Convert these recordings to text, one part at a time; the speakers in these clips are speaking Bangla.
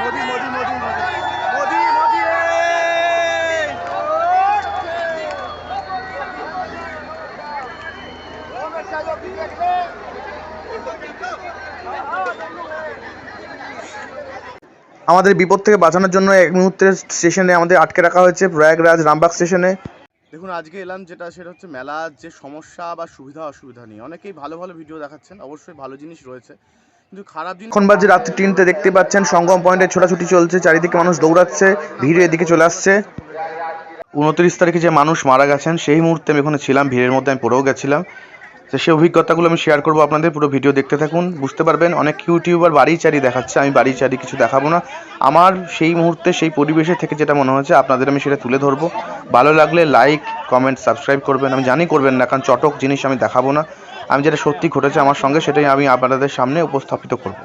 মোদি মোদি মোদি মোদি মোদি আমাদের বিপদ থেকে বাঁচানোর জন্য এক মুহূর্তের স্টেশনে আমাদের আটকে রাখা হয়েছে প্রয়াগরাজ রামবাগ স্টেশনে দেখুন আজকে এলাম যেটা সেটা হচ্ছে মেলার যে সমস্যা বা সুবিধা অসুবিধা নিয়ে। অনেকেই ভালো ভালো ভিডিও দেখাচ্ছেন। অবশ্যই ভালো জিনিস রয়েছে। এখন রাত্রি তিনটে, দেখতে পাচ্ছেন, সঙ্গম পয়েন্টে ছোটাছুটি চলছে, চারিদিকে মানুষ দৌড়াচ্ছে, ভিড় এদিকে চলে আসছে। উনত্রিশ তারিখে যে মানুষ মারা গেছেন, সেই মুহূর্তে আমি ওখানে ছিলাম, ভিড়ের মধ্যে আমি পড়েও গেছিলাম। তো সেই অভিজ্ঞতাগুলো আমি শেয়ার করব আপনাদের, পুরো ভিডিও দেখতে থাকুন, বুঝতে পারবেন, অনেক ইউটিউবার বাড়ি চারি দেখাচ্ছে, আমি বাড়ি চারি কিছু দেখাবো না। আমার সেই মুহূর্তে, সেই পরিবেশে থেকে যেটা মনে হচ্ছে আপনাদের আমি সেটা তুলে ধরবো। ভালো লাগলে লাইক কমেন্ট সাবস্ক্রাইব করবেন, আমি জানি করবেন না, কারণ চটক জিনিস আমি দেখাবো না। আমি যেটা সত্যি ঘটেছে আমার সঙ্গে, সেটাই আমি আপনাদের সামনে উপস্থাপিত করব।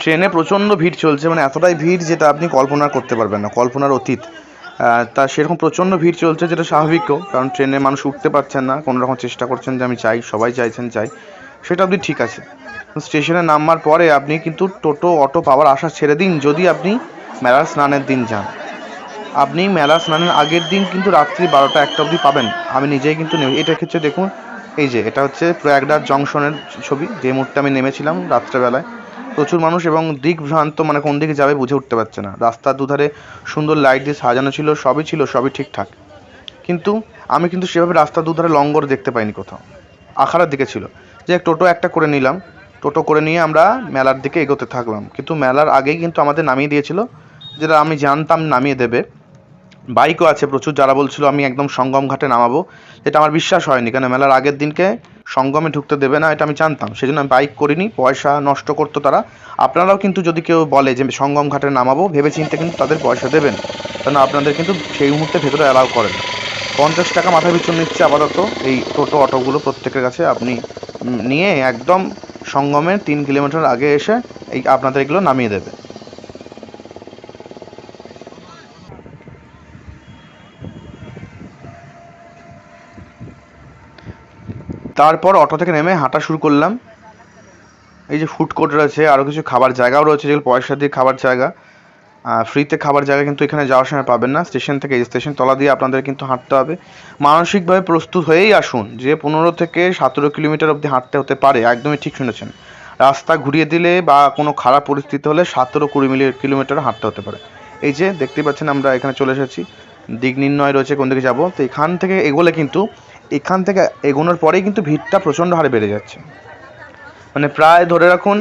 ট্রেনে প্রচণ্ড ভিড় চলছে মানে এতটাই ভিড় যেটা আপনি কল্পনা করতে পারবেন না, কল্পনার অতীত। তা সেরকম প্রচণ্ড ভিড় চলছে যেটা স্বাভাবিকও কারণ ট্রেনে মানুষ উঠতে পারছেন না, কোনো রকম চেষ্টা করছেন যে আমি চাই, সবাই চাইছেন চাই, সেটা আপনি ঠিক আছে। স্টেশনে নামবার পরে আপনি কিন্তু টোটো, অটো পাওয়ার আশা ছেড়ে দিন, যদি আপনি মেলার স্নানের দিন যান। আপনি মেলা স্নানের আগের দিন কিন্তু রাত্রি বারোটা, একটা অবধি পাবেন। আমি নিজেই কিন্তু এটা ক্ষেত্রে দেখুন এই যে, এটা হচ্ছে প্রয়াগরাজ জংশনের ছবি, যে মুহূর্তে আমি নেমেছিলাম রাত্রেবেলায়। প্রচুর মানুষ এবং দিকভ্রান্ত মানে কোন দিকে যাবে বুঝে উঠতে পারছে না। রাস্তার দুধারে সুন্দর লাইট দিয়ে সাজানো ছিল, সবই ছিল, সবই ঠিকঠাক। কিন্তু আমি কিন্তু সেভাবে রাস্তার দুধারে লঙ্গর দেখতে পাইনি কোথাও। আখাড়ার দিকে ছিল। যে টোটো একটা করে নিলাম। টোটো করে নিয়ে আমরা মেলার দিকে এগোতে থাকলাম। কিন্তু মেলার আগেই কিন্তু আমাদের নামিয়ে দিয়েছিল। যেটা আমি জানতাম নামিয়ে দেবে। বাইকও আছে প্রচুর। যারা বলছিল আমি একদম সঙ্গম ঘাটে নামাবো এটা আমার বিশ্বাস হয়নি, কেন মেলার আগের দিনকে সঙ্গমে ঢুকতে দেবে না, এটা আমি জানতাম। সেই জন্য আমি বাইক করিনি, পয়সা নষ্ট করতো তারা। আপনারাও কিন্তু যদি কেউ বলে যে সঙ্গম ঘাটে নামাবো ভেবে চিন্তে কিন্তু তাদের পয়সা দেবেন। কারণ আপনাদের কিন্তু সেই মুহূর্তে ভেতরে অ্যালাউ করেন। পঞ্চাশ টাকা মাথা পিছু নিচ্ছে আপাতত এই টোটো অটোগুলো প্রত্যেকের কাছে। আপনি নিয়ে একদম সঙ্গমের তিন কিলোমিটার আগে এসে এই আপনাদের এগুলো নামিয়ে দেবে। তারপর অটো থেকে নেমে হাঁটা শুরু করলাম। এই যে ফুড কোর্ট রয়েছে আরও কিছু খাবার জায়গাও রয়েছে, যেগুলো পয়সা দিয়ে খাবার জায়গা। ফ্রিতে খাবার জায়গা কিন্তু এখানে যাওয়ার সময় পাবেন না। স্টেশন থেকে স্টেশন তলা দিয়ে আপনাদের কিন্তু হাঁটতে হবে। মানসিকভাবে প্রস্তুত হয়েই আসুন, যে পনেরো থেকে সতেরো কিলোমিটার অবধি হাঁটতে হতে পারে, একদমই ঠিক শুনেছেন। রাস্তা ঘুরিয়ে দিলে বা কোনো খারাপ পরিস্থিতি হলে সতেরো কুড়ি মিলি কিলোমিটার হাঁটতে হতে পারে। এই যে দেখতে পাচ্ছেন আমরা এখানে চলে এসেছি। দিক নির্ণয় রয়েছে কোন দিকে যাব। তো এখান থেকে এগোলে কিন্তু এখান থেকে এগোনোর পরেই কিন্তু ভিড়টা প্রচণ্ড হারে বেড়ে যাচ্ছে। মানে প্রায় ধরে রাখুন,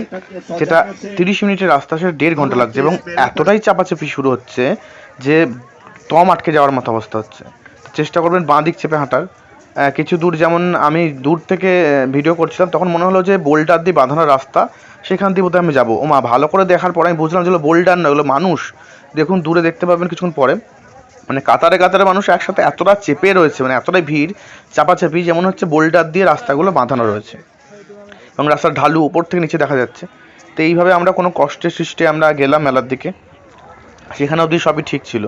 যেটা তিরিশ মিনিটের রাস্তা, সেটা দেড় ঘণ্টা লাগছে এবং এতটাই চাপাচাপি শুরু হচ্ছে যে দম আটকে যাওয়ার মতো অবস্থা হচ্ছে। চেষ্টা করবেন বাঁ দিক চেপে হাঁটার। কিছু দূর যেমন আমি দূর থেকে ভিডিও করছিলাম, তখন মনে হলো যে বোল্টার দিয়ে বাঁধানো রাস্তা, সেখান দিয়ে বোধহয় আমি যাব। ও মা ভালো করে দেখার পরে আমি বুঝলাম যে ওগুলো বোল্টার না ওগুলো মানুষ। দেখুন, দূরে দেখতে পাবেন কিছুক্ষণ পরে। মানে কাতারে কাতারে মানুষ একসাথে এতটা চেপে রয়েছে মানে এতটাই ভিড় চাপাচাপি যেমন হচ্ছে বোল্ডার দিয়ে রাস্তাগুলো বাঁধানো রয়েছে। এবং রাস্তার ঢালু উপর থেকে নিচে দেখা যাচ্ছে। তো এইভাবে আমরা কোনো কষ্টের সৃষ্টি আমরা গেলাম মেলার দিকে। সেখানে অবধি সবই ঠিক ছিল।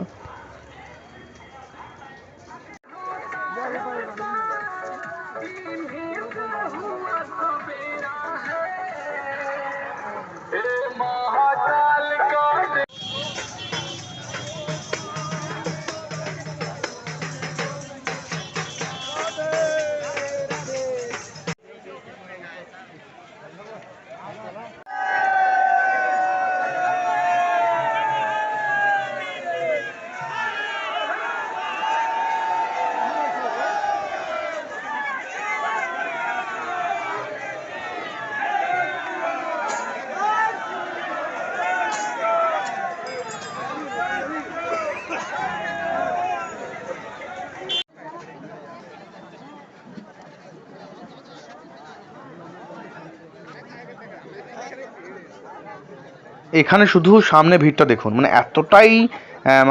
এখানে শুধু সামনে ভিড়টা দেখুন মানে এতটাই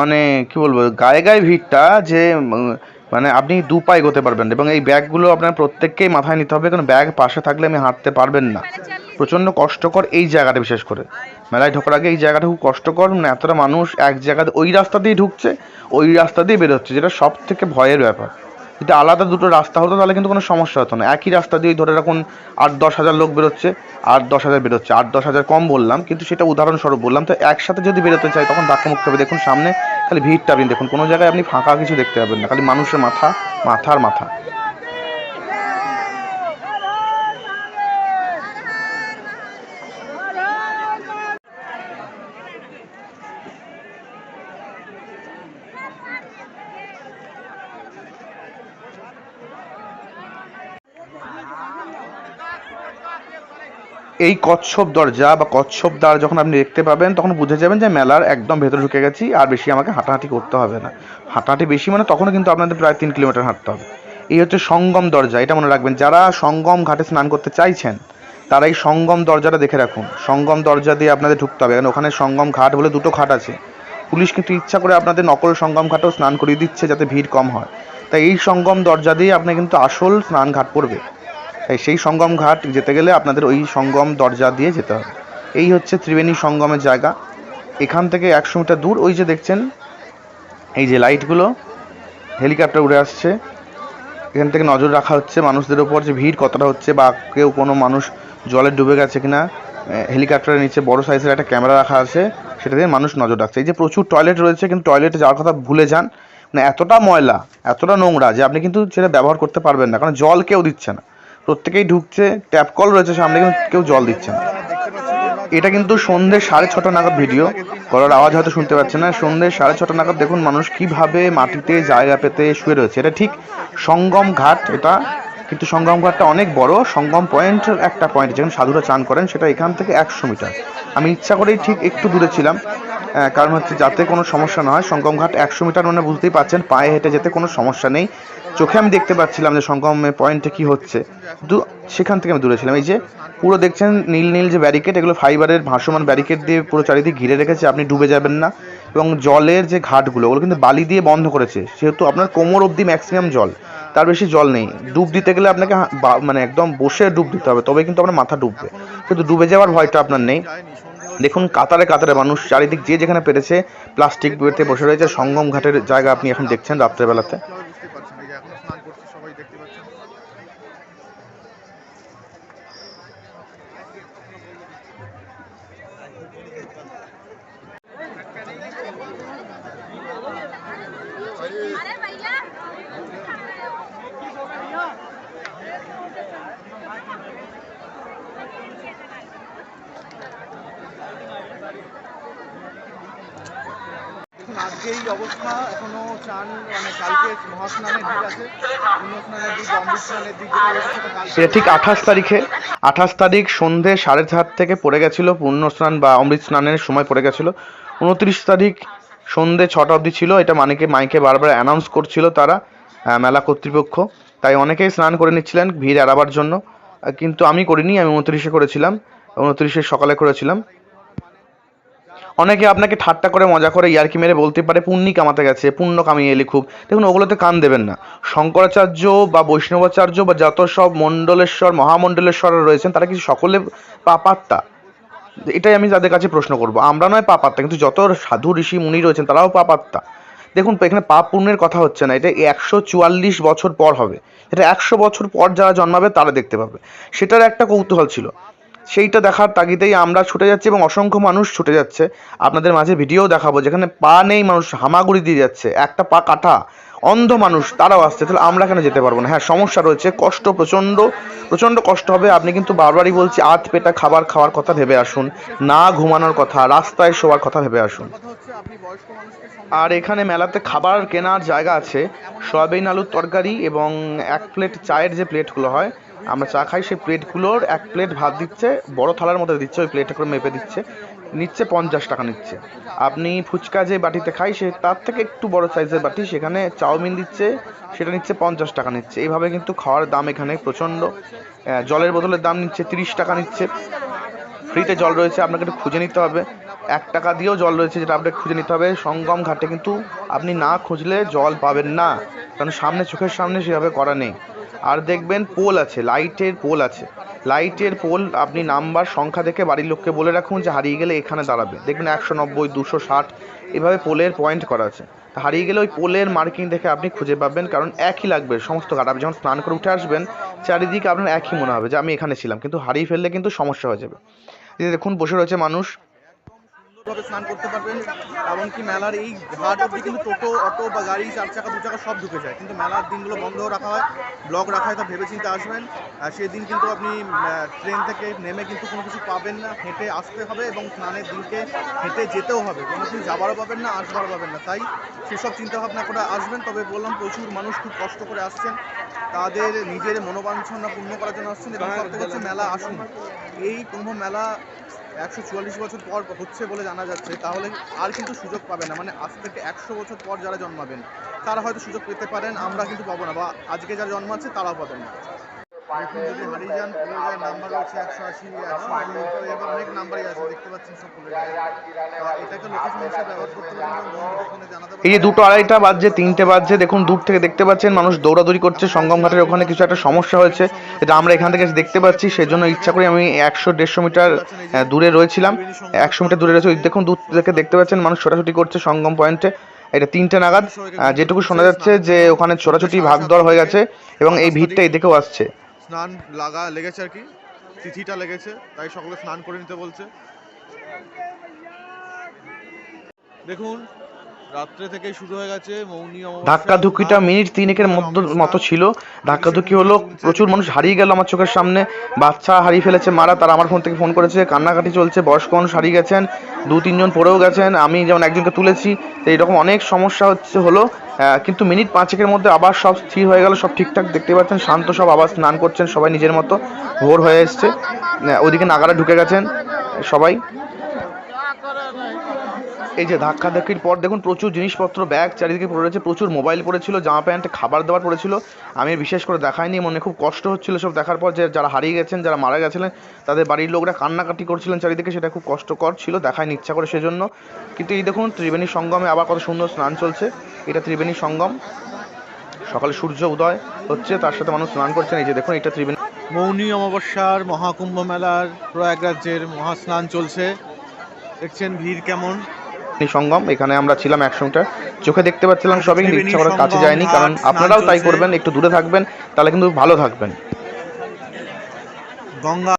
মানে কি বলব, গায়ে গায়ে ভিড়টা যে মানে আপনি দু পায়ে এগোতে পারবেন এবং এই ব্যাগগুলো আপনার প্রত্যেককেই মাথায় নিতে হবে, কারণ ব্যাগ পাশে থাকলে আমি হাঁটতে পারবেন না। প্রচণ্ড কষ্টকর এই জায়গাটা বিশেষ করে। মেলায় ঢোকার আগে এই জায়গাটা খুব কষ্টকর মানে এতটা মানুষ এক জায়গাতে, ওই রাস্তা দিয়ে ঢুকছে, ওই রাস্তা দিয়ে বেরোচ্ছে, যেটা সব থেকে ভয়ের ব্যাপার। যদি আলাদা দুটো রাস্তা হতো, তাহলে কিন্তু কোনো সমস্যা হতো না। একই রাস্তা দিয়ে ধরে রাখুন আট দশ হাজার লোক বেরোচ্ছে, আট দশ হাজার বেরোচ্ছে। আট দশ হাজার কম বললাম, কিন্তু সেটা উদাহরণস্বরূপ বললাম। তো একসাথে যদি বেরোতে চাই, তখন ধাক্কা মুক্ত হবে। দেখুন, সামনে খালি ভিড়টা আপনি দেখুন। কোনো জায়গায় আপনি ফাঁকা কিছু দেখতে পাবেন না, খালি মানুষের মাথা, মাথার মাথা। এই কচ্ছপ দরজা বা কচ্ছপ দ্বার যখন আপনি দেখতে পাবেন, তখন বুঝে যাবেন যে মেলার একদম ভেতরে ঢুকে গেছি, আর বেশি আমাকে হাঁটাহাঁটি করতে হবে না। হাঁটাহাঁটি বেশি মানে তখনও কিন্তু আপনাদের প্রায় তিন কিলোমিটার হাঁটতে হবে। এই হচ্ছে সঙ্গম দরজা, এটা মনে রাখবেন। যারা সঙ্গম ঘাটে স্নান করতে চাইছেন, তারা এই সঙ্গম দরজাটা দেখে রাখুন। সঙ্গম দরজা দিয়ে আপনাদের ঢুকতে হবে। কারণ ওখানে সঙ্গম ঘাট বলে দুটো ঘাট আছে। পুলিশ কিন্তু ইচ্ছা করে আপনাদের নকল সঙ্গম ঘাটেও স্নান করিয়ে দিচ্ছে যাতে ভিড় কম হয়। তাই এই সঙ্গম দরজা দিয়ে আপনি কিন্তু আসল স্নান ঘাট পড়বে। তাই সেই সঙ্গম ঘাট যেতে গেলে আপনাদের ওই সঙ্গম দরজা দিয়ে যেতে হবে। এই হচ্ছে ত্রিবেণী সঙ্গমের জায়গা। এখান থেকে একশো মিটার দূর ওই যে দেখছেন, এই যে লাইটগুলো, হেলিকপ্টার উড়ে আসছে। এখান থেকে নজর রাখা হচ্ছে মানুষদের ওপর যে ভিড় কতটা হচ্ছে বা কেউ কোনো মানুষ জলে ডুবে গেছে কিনা। হেলিকপ্টারের নিচে বড় সাইজের একটা ক্যামেরা রাখা আছে, সেটা দিয়ে মানুষ নজর রাখছে। এই যে প্রচুর টয়লেট রয়েছে, কিন্তু টয়লেটে যাওয়ার কথা ভুলে যান। মানে এতটা ময়লা, এতটা নোংরা যে আপনি কিন্তু সেটা ব্যবহার করতে পারবেন না, কারণ জল কেউ দিচ্ছে না। প্রত্যেকেই ঢুকছে ট্যাপ কল রয়েছে, সামনে কিন্তু কেউ জল দিচ্ছে না। এটা কিন্তু সন্ধ্যে সাড়ে ছটা নাগাদ ভিডিও গলার আওয়াজ হয়তো শুনতে পাচ্ছেন না। সন্ধ্যে সাড়ে ছটা নাগাদ দেখুন মানুষ কীভাবে মাটিতে জায়গা পেতে শুয়ে রয়েছে। এটা ঠিক সঙ্গম ঘাট, এটা। কিন্তু সঙ্গম ঘাটটা অনেক বড়। সঙ্গম পয়েন্টের একটা পয়েন্ট যেখানে সাধুরা চান করেন, সেটা এখান থেকে একশো মিটার আমি ইচ্ছা করেই ঠিক একটু দূরে ছিলাম। কারণ হচ্ছে যাতে কোনো সমস্যা না হয়, সঙ্গম ঘাট একশো মিটার মানে বুঝতেই পারছেন, পায়ে হেঁটে যেতে কোনো সমস্যা নেই। চোখে আমি দেখতে পাচ্ছিলাম যে সঙ্গমে পয়েন্টে কি হচ্ছে। কিন্তু সেখান থেকে আমি দূরে ছিলাম। এই যে পুরো দেখছেন নীল নীল যে ব্যারিকেড, এগুলো ফাইবারের ভাসমান ব্যারিকেড দিয়ে পুরো চারিদিক ঘিরে রেখেছে, আপনি ডুবে যাবেন না। এবং জলের যে ঘাটগুলো, ওগুলো কিন্তু বালি দিয়ে বন্ধ করেছে। সেহেতু আপনার কোমর অবধি ম্যাক্সিমাম জল, তার বেশি জল নেই। ডুব দিতে গেলে আপনাকে মানে একদম বসে ডুব দিতে হবে তবে কিন্তু আপনার মাথা ডুববে। কিন্তু ডুবে যাওয়ার ভয়টা আপনার নেই। দেখুন, কাতারে কাতারে মানুষ, চারিদিক যে যেখানে পেরেছে, প্লাস্টিক বেতে বসে রয়েছে। সঙ্গম ঘাটের জায়গা আপনি এখন দেখছেন রাত্রেবেলাতে। আজকে এই অবস্থা, এখনও চান মানে কালকে মহাস্নানের দিক আছে, পুণ্যস্নানের দিক অমৃত স্নানের দিক সেটা ঠিক আঠাশ তারিখে। আঠাশ তারিখ সন্ধে সাড়ে চার থেকে পড়ে গেছিল পূর্ণ স্নান বা অমৃত স্নানের সময় পড়ে গেছিল। উনত্রিশ তারিখ সন্ধে ছটা অবধি ছিল, এটা মানিকে, মাইকে বারবার অ্যানাউন্স করছিল তারা মেলা কর্তৃপক্ষ। তাই অনেকেই স্নান করে নিচ্ছিলেন, ভিড় এড়াবার জন্য। কিন্তু আমি করিনি, আমি উনত্রিশে করেছিলাম, উনত্রিশে সকালে করেছিলাম। অনেকে আপনাকে ঠাট্টা করে, মজা করে ইয়ার্কি মেরে বলতে পারে, পুণ্যি কামাতে গেছে, পুণ্য কামিয়ে এলি খুব। দেখুন, ওগুলোতে কান দেবেন না। শঙ্করাচার্য বা বৈষ্ণবাচার্য বা যত সব মণ্ডলেশ্বর মহামণ্ডলেশ্বর রয়েছেন, তারা কিছু সকলে পাপাত্তা এটাই আমি তাদের কাছে প্রশ্ন করব। আমরা নয় পাপাত্তা কিন্তু যত সাধু, ঋষি, মুনি রয়েছেন, তারাও পাপাত্তা দেখুন, এখানে পাপ পুণ্যের কথা হচ্ছে না, এটা একশো চুয়াল্লিশ বছর পর হবে। এটা একশো বছর পর যারা জন্মাবে, তারা দেখতে পাবে। সেটার একটা কৌতূহল ছিল। সেইটা দেখার তাগিদেই আমরা ছুটে যাচ্ছি এবং অসংখ্য মানুষ ছুটে যাচ্ছে। আপনাদের মাঝে ভিডিও দেখাবো যেখানে পা নেই মানুষ, হামাগুড়ি দিয়ে যাচ্ছে। একটা পা কাটা, অন্ধ মানুষ, তারাও আসছে। তাহলে আমরা কেন যেতে পারব না? হ্যাঁ সমস্যা রয়েছে। কষ্ট প্রচণ্ড প্রচণ্ড কষ্ট হবে। আপনি কিন্তু বারবারই বলছি, আধ পেটা খাবার খাওয়ার কথা ভেবে আসুন, না ঘুমানোর কথা, রাস্তায় শোয়ার কথা ভেবে আসুন। আর এখানে মেলাতে খাবার কেনার জায়গা আছে। সয়াবিন আলুর তরকারি এবং এক প্লেট চায়ের যে প্লেটগুলো হয় আমরা চা খাই, সেই প্লেটগুলোর এক প্লেট ভাত দিচ্ছে, বড় থালার মধ্যে দিচ্ছে, ওই প্লেটে করে মেপে দিচ্ছে, নিচ্ছে পঞ্চাশ টাকা নিচ্ছে। আপনি ফুচকা যে বাটিতে খাই, সে তার থেকে একটু বড় সাইজের বাটি, সেখানে চাউমিন দিচ্ছে, সেটা নিচ্ছে পঞ্চাশ টাকা নিচ্ছে। এইভাবে কিন্তু খাওয়ার দাম এখানে প্রচণ্ড। জলের বোতলের দাম নিচ্ছে তিরিশ টাকা নিচ্ছে। ফ্রিতে জল রয়েছে, আপনাকে একটু খুঁজে নিতে হবে। এক টাকা দিয়েও জল রয়েছে, যেটা আপনাকে খুঁজে নিতে হবে। সঙ্গম ঘাটে কিন্তু আপনি না খুঁজলে জল পাবেন না। কারণ সামনে, চোখের সামনে সেভাবে করা নেই। আর দেখবেন পোল আছে, লাইটের পোল আছে। লাইটের পোল আপনি নাম্বার, সংখ্যা দেখে বাড়ির লোককে বলে রাখুন যে হারিয়ে গেলে এখানে দাঁড়াবে। দেখবেন একশো নব্বই, দুশো ষাট, এভাবে পোলের পয়েন্ট করা আছে। হারিয়ে গেলে ওই পোলের মার্কিং দেখে আপনি খুঁজে পাবেন, কারণ একই লাগবে সমস্ত ঘাট আপনি যখন স্নান করে উঠে আসবেন, চারিদিকে আপনার একই মনে হবে যে আমি এখানে ছিলাম। কিন্তু হারিয়ে ফেললে কিন্তু সমস্যা হয়ে যাবে। দেখুন, বসে রয়েছে মানুষ। সুন্দরভাবে স্নান করতে পারবেন, এমনকি মেলার এই ঘাট অব্দি কিন্তু টোটো, অটো বা গাড়ি, চার চাকা, দু চাকা সব ঢুকে যায়। কিন্তু মেলার দিনগুলো বন্ধ রাখা হয়, ব্লক রাখা হয়, তা ভেবেচিন্তে আসবেন। সেদিন কিন্তু আপনি ট্রেন থেকে নেমে কিন্তু কোনো কিছু পাবেন না, হেঁটে আসতে হবে এবং স্নানের দিনকে হেঁটে যেতেও হবে। কোনো কিছু যাবারও পাবেন না, আসবারও পাবেন না। তাই সেসব চিন্তা ভাবনা করে আসবেন। তবে বললাম, প্রচুর মানুষ খুব কষ্ট করে আসছেন। তাদের নিজের মনোবাঞ্ছনা পূর্ণ করার জন্য আসছেন এবং মেলা আসুন। এই কুম্ভ মেলা একশো চুয়াল্লিশ বছর পর হচ্ছে বলে জানা যাচ্ছে, তাহলে আর কিন্তু সুযোগ পাবে না। মানে আজ থেকে একশো বছর পর যারা জন্মাবেন, তারা হয়তো সুযোগ পেতে পারেন, আমরা কিন্তু পাবো না। বা আজকে যারা জন্মাচ্ছে, তারাও পাবেন না। দেখুন যদি হারিয়ে যান পড়ে নাম্বার রয়েছে একশো আশি একশো দুই তো অনেক নাম্বারই আছে দেখতে পাচ্ছেন সব পড়ে যায় তা এটাকে লোকেশন হিসেবে ব্যবহার করতে পারেন এবং জানাতে এই যে দুটো আড়াইটা বাজছে তিনটে বাজছে দেখুন দূর থেকে দেখতে পাচ্ছেন মানুষ দৌড়াদৌড়ি করছে সঙ্গম ঘাটের ওখানে কিছু একটা সমস্যা হয়েছে। এটা আমরা এখান থেকে দেখতে পাচ্ছি সেজন্য ইচ্ছা করে আমি একশো দেড়শো মিটার দূরে রয়েছিলাম। একশো মিটার দূরে রয়েছে ওই দেখুন দূর থেকে দেখতে পাচ্ছেন মানুষ ছোটাছুটি করছে সঙ্গম পয়েন্টে। এটা তিনটে নাগাদ যেটুকু শোনা যাচ্ছে যে ওখানে ছোটাছুটি ভাগ দর হয়ে গেছে এবং এই ভিড়টা এই দিকেও আসছে স্নান লাগা লেগেছে আর কি। তিথিটা লেগেছে তাই সকলে স্নান করে নিতে বলছে। দেখুন রাত্রে থেকেই শুরু হয়ে গেছে মৌনী ধাক্কাধুক্কিটা মিনিট তিনেকের মধ্য মতো ছিল। ধাক্কাধুক্কি হলো প্রচুর মানুষ হারিয়ে গেল আমার চোখের সামনে। বাচ্চা হারিয়ে ফেলেছে মারা তারা আমার ফোন থেকে ফোন করেছে কান্নাকাটি চলছে বয়স্ক মানুষ হারিয়ে গেছেন দু তিনজন পড়েও গেছেন আমি যেমন একজনকে তুলেছি তো এইরকম অনেক সমস্যা হচ্ছে হলো। কিন্তু মিনিট পাঁচেকের মধ্যে আবার সব স্থির হয়ে গেল সব ঠিকঠাক দেখতে পাচ্ছেন শান্ত সব আবার স্নান করছেন সবাই নিজের মতো ভোর হয়ে এসছে। ওদিকে নাগারা ঢুকে গেছেন সবাই। এই যে ধাক্কা ধাক্কির পর দেখুন প্রচুর জিনিসপত্র, ব্যাগ চারিদিকে পড়ে রয়েছে, প্রচুর মোবাইল পড়েছিল, জামা প্যান্ট, খাবার দাবার পড়েছিল। আমি বিশেষ করে দেখাইনি, মনে খুব কষ্ট হচ্ছিল সব দেখার পর যে যারা হারিয়ে গেছেন, যারা মারা গেছিলেন, তাদের বাড়ির লোকরা কান্নাকাটি করছিলেন চারিদিকে, সেটা খুব কষ্টকর ছিল দেখায়নি ইচ্ছা করে সেজন্য। কিন্তু এই দেখুন ত্রিবেণী সঙ্গমে আবার কত সুন্দর স্নান চলছে। এটা ত্রিবেণী সঙ্গম। সকালে সূর্য উদয় হচ্ছে, তার সাথে মানুষ স্নান করছেন। এই যে দেখুন, এটা ত্রিবেণী মৌনী অমাবস্যার মহাকুম্ভ মেলার প্রয়াগরাজ্যের মহাস্নান চলছে। দেখছেন ভিড় কেমন? সঙ্গম এখানে আমরা ছিলাম একসঙ্গে চোখে দেখতে পাচ্ছিলাম সবই কিন্তু ইচ্ছা করার কাছে যায়নি কারণ আপনারাও তাই করবেন একটু দূরে থাকবেন তাহলে কিন্তু ভালো থাকবেন। গঙ্গা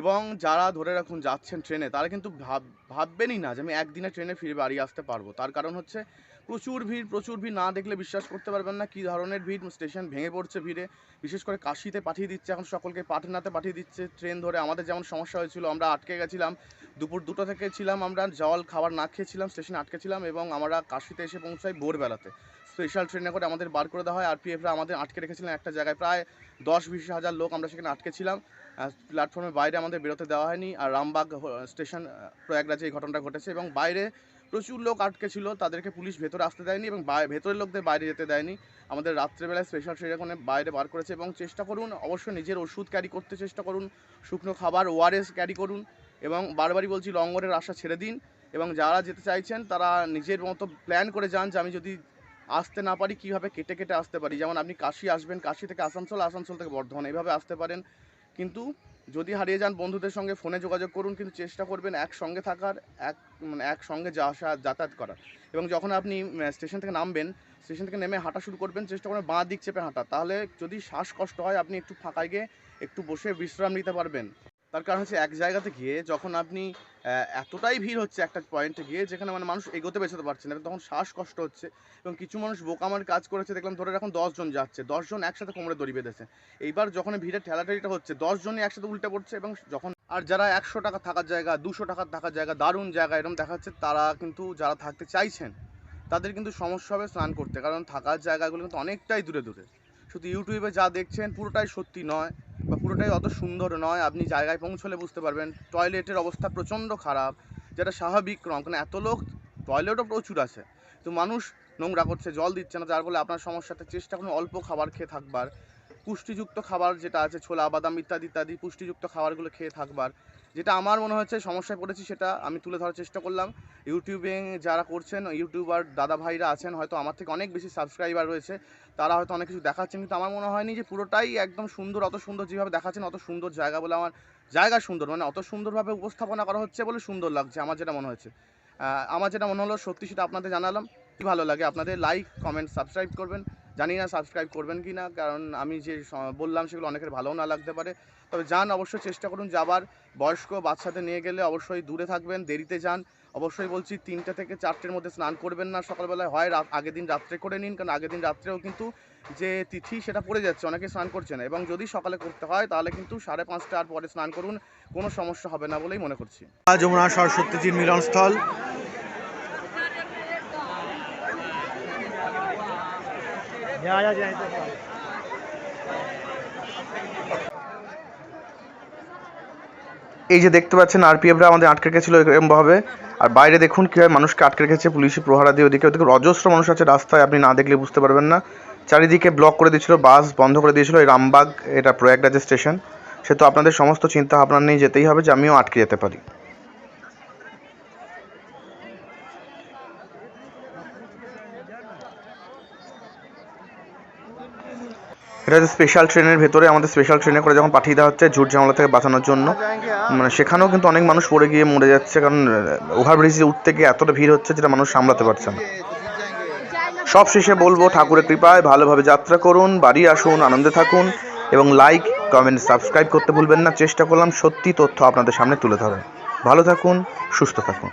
এবং যারা ধরে রাখুন যাচ্ছেন ট্রেনে, তারা কিন্তু ভাব, ভাববেনই না যে আমি একদিনে ট্রেনে ফিরে বাড়ি আসতে পারব। তার কারণ হচ্ছে প্রচুর ভিড় প্রচুর ভিড় না দেখলে বিশ্বাস করতে পারবেন না কী ধরনের ভিড়। স্টেশন ভেঙে পড়ছে ভিড়ে। বিশেষ করে কাশিতে পাঠিয়ে দিচ্ছে এখন সকলকে, পাটনাতে পাঠিয়ে দিচ্ছে ট্রেন ধরে। আমাদের যেমন সমস্যা হয়েছিল, আমরা আটকে গেছিলাম। দুপুর দুটো থেকে ছিলাম আমরা, জল খাবার না খেয়েছিলাম, স্টেশনে আটকে ছিলাম এবং আমরা কাশিতে এসে পৌঁছাই ভোরবেলাতে। স্পেশাল ট্রেনে করে আমাদের বার করে দেওয়া হয়। আর আরপিএফরা আমাদের আটকে রেখেছিলেন একটা জায়গায়। প্রায় দশ বিশ হাজার লোক আমরা সেখানে আটকে ছিলাম। প্ল্যাটফর্মের বাইরে আমাদের বেরোতে দেওয়া হয়নি। আর রামবাগ স্টেশন প্রয়াগরাজে এই ঘটনাটা ঘটেছে এবং বাইরে প্রচুর লোক আটকে ছিল। তাদেরকে পুলিশ ভেতরে আসতে দেয়নি এবং ভেতরের লোকদের বাইরে যেতে দেয়নি। আমাদের রাত্রেবেলায় স্পেশাল ট্রেন এখানে বাইরে বার করেছে এবং চেষ্টা করুন, অবশ্যই নিজের ওষুধ ক্যারি করতে চেষ্টা করুন, শুকনো খাবার ওআরএস ক্যারি করুন এবং বারবারই বলছি লঙ্গরের আশা ছেড়ে দিন এবং যারা যেতে চাইছেন, তারা নিজের মতো প্ল্যান করে যান যে আমি যদি আসতে না পারি, কীভাবে কেটে কেটে আসতে পারি? যেমন আপনি কাশি আসবেন, কাশি থেকে আসানসোল আসানসোল থেকে বর্ধমান এইভাবে আসতে পারেন। কিন্তু যদি হারিয়ে যান বন্ধুদের সঙ্গে, ফোনে যোগাযোগ করুন, কিন্তু চেষ্টা করবেন একসঙ্গে থাকার, এক মানে একসঙ্গে যা আসা, যাতায়াত করার। এবং যখন আপনি স্টেশন থেকে নামবেন, স্টেশন থেকে নেমে হাঁটা শুরু করবেন, চেষ্টা করবেন বাঁ দিক চেপে হাঁটা। তাহলে যদি শ্বাসকষ্ট হয়, আপনি একটু ফাঁকায় গিয়ে একটু বসে বিশ্রাম নিতে পারবেন। তার কারণ হচ্ছে এক জায়গাতে গিয়ে যখন আপনি এতটাই ভিড় হচ্ছে একটা পয়েন্টে গিয়ে যেখানে মানে মানুষ এগোতে বেছোতে পারছে না তখন শ্বাসকষ্ট হচ্ছে, এবং কিছু মানুষ বোকামার কাজ করেছে, দেখলাম ধরে এখন দশজন যাচ্ছে দশজন একসাথে কোমরে দড়ি বেঁধেছে। এইবার যখন ভিড়ের ঠেলাঠেলিটা হচ্ছে দশজনই একসাথে উল্টে পড়ছে, এবং যখন আর যারা একশো টাকা থাকার জায়গা, দুশো টাকার থাকার জায়গা, দারুণ জায়গা এরকম দেখাচ্ছে, তারা কিন্তু যারা থাকতে চাইছেন, তাদের কিন্তু সমস্যা হবে স্নান করতে, কারণ থাকার জায়গাগুলো কিন্তু অনেকটাই দূরে দূরে। শুধু ইউটিউবে যা দেখছেন, পুরোটাই সত্যি নয়। বা পুরোটাই অত সুন্দর নয়। আপনি জায়গায় পৌঁছলে বুঝতে পারবেন। টয়লেটের অবস্থা প্রচণ্ড খারাপ। যেটা স্বাভাবিক রং। কারণ এত লোক টয়লেটও প্রচুর আছে। তো মানুষ নোংরা করছে, জল দিচ্ছে না। যার ফলে আপনার সমস্যাতে চেষ্টা করুন অল্প খাবার খেয়ে থাকবার। পুষ্টিযুক্ত খাবার যেটা আছে, ছোলা, বাদাম ইত্যাদি ইত্যাদি পুষ্টিযুক্ত খাবারগুলো খেয়ে থাকবার। যেটা আমার মনে হচ্ছে সমস্যায় পড়েছি সেটা আমি তুলে ধরার চেষ্টা করলাম। ইউটিউবে যারা করছেন, ইউটিউবার দাদা ভাইরা আছেন, হয়তো আমার থেকে অনেক বেশি সাবস্ক্রাইবার রয়েছে। তারা হয়তো অনেক কিছু দেখাচ্ছেন, কিন্তু আমার মনে হয়নি যে পুরোটাই একদম সুন্দর, অত সুন্দর যেভাবে দেখাচ্ছেন, অত সুন্দর জায়গা বলে আমার, জায়গা সুন্দর মানে অত সুন্দরভাবে উপস্থাপনা করা হচ্ছে বলে সুন্দর লাগছে, আমার যেটা মনে হয়েছে। আমার যেটা মনে হলো সত্যি সেটা আপনাদের জানালাম। কি ভালো লাগে আপনাদের লাইক কমেন্ট সাবস্ক্রাইব করবেন। জানি না সাবস্ক্রাইব করবেন কি না কারণ আমি যে বললাম সেগুলো অনেকের ভালোও না লাগতে পারে। তবে যান, অবশ্যই চেষ্টা করুন যাবার। বয়স্ক বাচ্চাদের নিয়ে গেলে অবশ্যই দূরে থাকবেন, দেরিতে যান। অবশ্যই বলছি, তিনটে থেকে চারটের মধ্যে স্নান করবেন না সকালবেলায়, হয় রাত আগের দিন রাত্রে করে নিন, কারণ আগের দিন রাত্রেও কিন্তু যে তিথি সেটা পড়ে যাচ্ছে, অনেকে স্নান করছে না। এবং যদি সকালে করতে হয়, তাহলে কিন্তু সাড়ে পাঁচটার পরে স্নান করুন, কোনো সমস্যা হবে না বলেই মনে করছি। যমুনা সরস্বতীজির মিলনস্থল। এই যে দেখতে পাচ্ছেন আরপিএফরা আমাদের আটকে রেখেছিল এরকমভাবে। আর বাইরে দেখুন কীভাবে মানুষকে আটকে রেখেছে পুলিশি প্রহারা দিয়ে ওদিকে। ওদিকে অজস্র মানুষ আছে রাস্তায়, আপনি না দেখলে বুঝতে পারবেন না। চারিদিকে ব্লক করে দিয়েছিল বাস বন্ধ করে দিয়েছিল, এই রামবাগ, এটা প্রয়াগরাজের স্টেশন সে তো আপনাদের সমস্ত চিন্তা ভাবনা নিয়ে যেতেই হবে যে আমিও আটকে যেতে পারি। এটা হচ্ছে স্পেশাল ট্রেনের ভেতরে আমাদের স্পেশাল ট্রেনে করে যখন পাঠিয়ে দেওয়া হচ্ছে ঝুট ঝামেলা থেকে বাঁচানোর জন্য। মানে সেখানেও কিন্তু অনেক মানুষ পড়ে গিয়ে মরে যাচ্ছে কারণ ওভারব্রিজে উঠতে গিয়ে এতটা ভিড় হচ্ছে যেটা মানুষ সামলাতে পারছে না। সব শেষে বলব ঠাকুরের কৃপায় ভালোভাবে যাত্রা করুন, বাড়ি আসুন, আনন্দে থাকুন এবং লাইক কমেন্ট সাবস্ক্রাইব করতে ভুলবেন না। চেষ্টা করলাম সত্যি তথ্য আপনাদের সামনে তুলে ধরার। ভালো থাকুন, সুস্থ থাকুন।